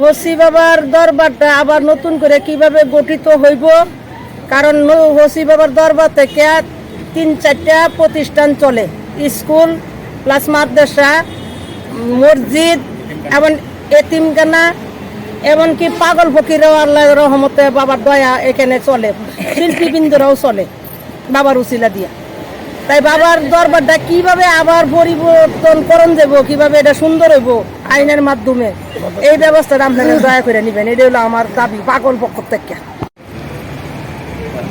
হসি বাবার দরবারটা আবার নতুন করে কীভাবে গঠিত হইব? কারণ হসি বাবার দরবার থেকে তিন চারটা প্রতিষ্ঠান চলে। স্কুল, প্লাস মাদ্রাসা, মসজিদ, এবং এতিমখানা, এমনকি পাগল ফকিরও আল্লাহ রহমতে বাবার দয়া এখানে চলে। শিল্পীবৃন্দরাও চলে। বাবার উচিলা দিয়া। তাই বাবার দরবারটা কীভাবে আবার পরিবর্তন করণ দেব, কীভাবে এটা সুন্দর হইব আইনের মাধ্যমে, এই ব্যবস্থাটা আপনারা দয়া করে নেবেন। এটা হলো আমার দাবি, পাগল পক্ষ থেকে।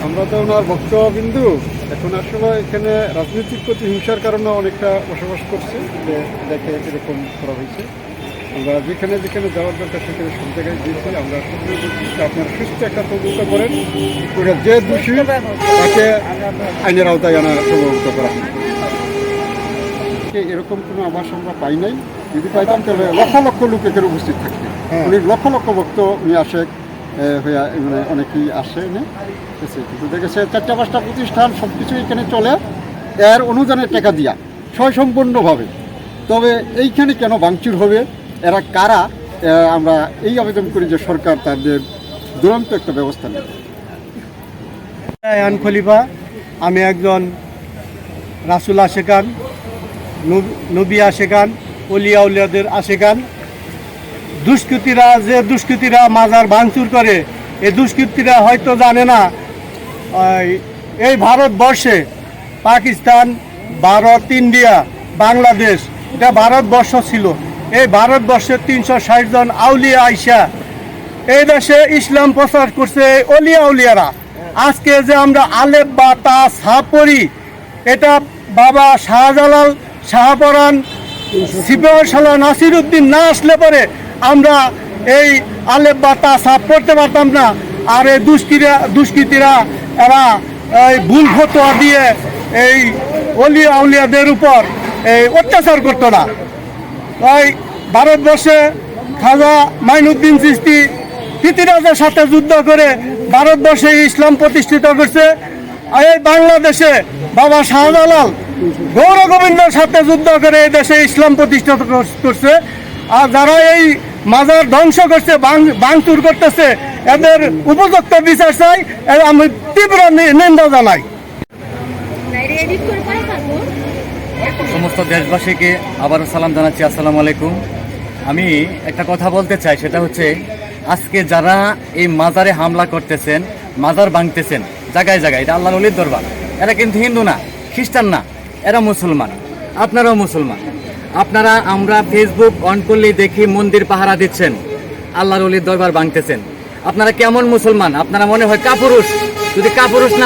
আমরা তো ওনার ভক্তবিন্দু, এখন আসলে এখানে রাজনৈতিক প্রতিহিংসার কারণে অনেকটা বসবাস করছে দেখে এরকম করা হয়েছে। আমরা যেখানে যেখানে যাওয়ার দরকার সেখানে সব জায়গায় গিয়েছি। আমরা আপনারা সুস্থ একটা তদন্ত করেন। ওটা যে দোষী তাকে আইনের আওতায় আনা প্রভাবিত করা এরকম কোনো আবাস আমরা পাই নাই। যদি পাইতাম তাহলে লক্ষ লক্ষ লোক এখানে উপস্থিত থাকবে উনি লক্ষ লক্ষ ভক্ত উনি আসে হয়ে মানে অনেকেই আসে নে এসে কিন্তু দেখেছে চারটা পাঁচটা প্রতিষ্ঠান সব কিছু এখানে চলে। এর অনুদানের টাকা দিয়া স্বয়ংসম্পূর্ণভাবে। তবে এইখানে কেন ভাঙচুর হবে? এরা কারা? আমরা এই আবেদন করি যে সরকার তাদের দুরন্ত একটা ব্যবস্থা নেবে। আয়ান খলিফা, আমি একজন রাসুল আশেকান নব- আশেকান অলিয়া উলিয়াদের আশেকান দুষ্কৃতীরা যে দুষ্কৃতীরা মাজার ভাঙচুর করে, এই দুষ্কৃতীরা হয়তো জানে না এই ভারতবর্ষে পাকিস্তান, ভারত, ইন্ডিয়া, বাংলাদেশ, এটা ভারতবর্ষ ছিল। এই ভারতবর্ষের তিনশো ষাট জন আউলিয়া আইসা এই দেশে ইসলাম প্রচার করছে অলিয়া উলিয়ারা আজকে যে আমরা আলেপ বা তা সাপরি এটা বাবা শাহজালাল শাহপরান সিপাহশালা নাসির উদ্দিন না আসলে পরে আমরা এই আলেপ বা তা সাপ পড়তে পারতাম না। আর এই দুষ্কৃতীরা দুষ্কৃতীরা, এরা এই ভুল ফতোয়া দিয়ে এই অলিয়া উলিয়াদের উপর এই অত্যাচার করতো না। তাই ভারতবর্ষে খাজা মাইনুদ্দিন চিস্তি পৃথিবীরাজের সাথে যুদ্ধ করে ভারতবর্ষে ইসলাম প্রতিষ্ঠিত করছে। আর এই বাংলাদেশে বাবা শাহজালাল গৌর গোবিন্দর সাথে যুদ্ধ করে এই দেশে ইসলাম প্রতিষ্ঠিত করছে আর যারা এই মাজার ধ্বংস করছে, ভাঙ- ভাঙচুর করতেছে, এদের উপযুক্ত বিচার চাই আমি তীব্র নিন্দা জানাই। সমস্ত দেশবাসীকে আবারও সালাম জানাচ্ছি, আসসালামু আলাইকুম। আমি একটা কথা বলতে চাই, সেটা হচ্ছে, আজকে যারা এই মাজারে হামলা করতেছেন, মাজার ভাঙতেছেন, জায়গায় জায়গায়, এটা আল্লাহ অলির দরবার, এরা কিন্তু হিন্দু না, খ্রিস্টান না, এরা মুসলমান, আপনারাও মুসলমান। আপনারা আমরা ফেসবুক অন করলেই দেখি মন্দির পাহারা দিচ্ছেন, আল্লাহর অলির দরবার ভাঙতেছেন। আপনারা কেমন মুসলমান? আপনারা মনে হয় কাপুরুষ। যদি কাপুরুষ না